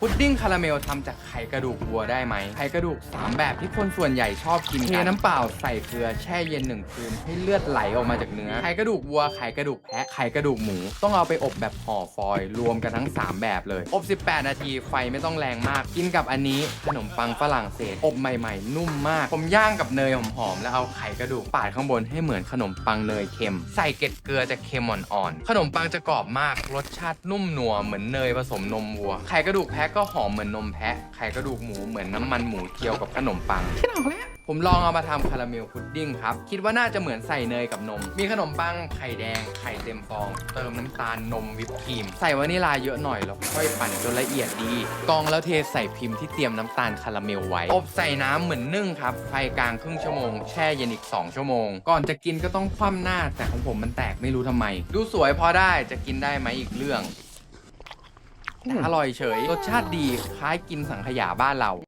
พุดดิ้งคาราเมลทำจากไข่กระดูกวัวได้ไหม ไข่กระดูก 3 แบบที่คนส่วนใหญ่ชอบกินเทน้ำเปล่าใส่เกลือแช่เย็นหนึ่งคืนให้เลือดไหลออกมาจากเนื้อ ไข่กระดูกวัว ไข่กระดูกแพะ ไข่กระดูกหมู ต้องเอาไปอบแบบห่อฟอยล์รวมกันทั้ง 3 แบบเลย อบ 18 นาที ไฟไม่ต้องแรงมาก กินกับอันนี้ขนมปังฝรั่งเศส อบใหม่ๆ นุ่มมาก ผมย่างกับเนยหอมๆ แล้วเอาไข่กระดูกปาดข้างบนให้เหมือนขนมปังเนยเค็ม ใส่เกล็ดเกลือจะเค็มอ่อนๆ ขนมปังจะกรอบมาก รสชาตินุ่มนัวเหมือนเนยผสมนมวัว ไข่กระดูกแพะก็หอมเหมือนนมแพะ ไข่กระดูกหมูเหมือนน้ำมันหมูเคี่ยวกับขนมปังคิดออกแล้วผมลองเอามาทำคาราเมลพุดดิ้งครับ คิดว่าน่าจะเหมือนใส่เนยกับนม มีขนมปังไข่แดง ไข่เต็มฟอง เติมน้ำตาลนมวิปครีม ใส่วานิลาเยอะหน่อยแล้วค่อยปั่นจนละเอียดดีกรองแล้วเทใส่พิมพ์ที่เตรียมน้ำตาลคาราเมลไว้ อบใส่น้ำเหมือนนึ่งครับ ไฟกลางครึ่งชั่วโมง แช่เย็นอีก 2 ชั่วโมง ก่อนจะกินก็ต้องคว่ำหน้า แต่ของผมมันแตกไม่รู้ทำไม ดูสวยพอได้จะกินได้ไหมอีกเรื่อง แต่อร่อยเฉย รสชาติดีคล้ายกินสังขยาบ้านเรา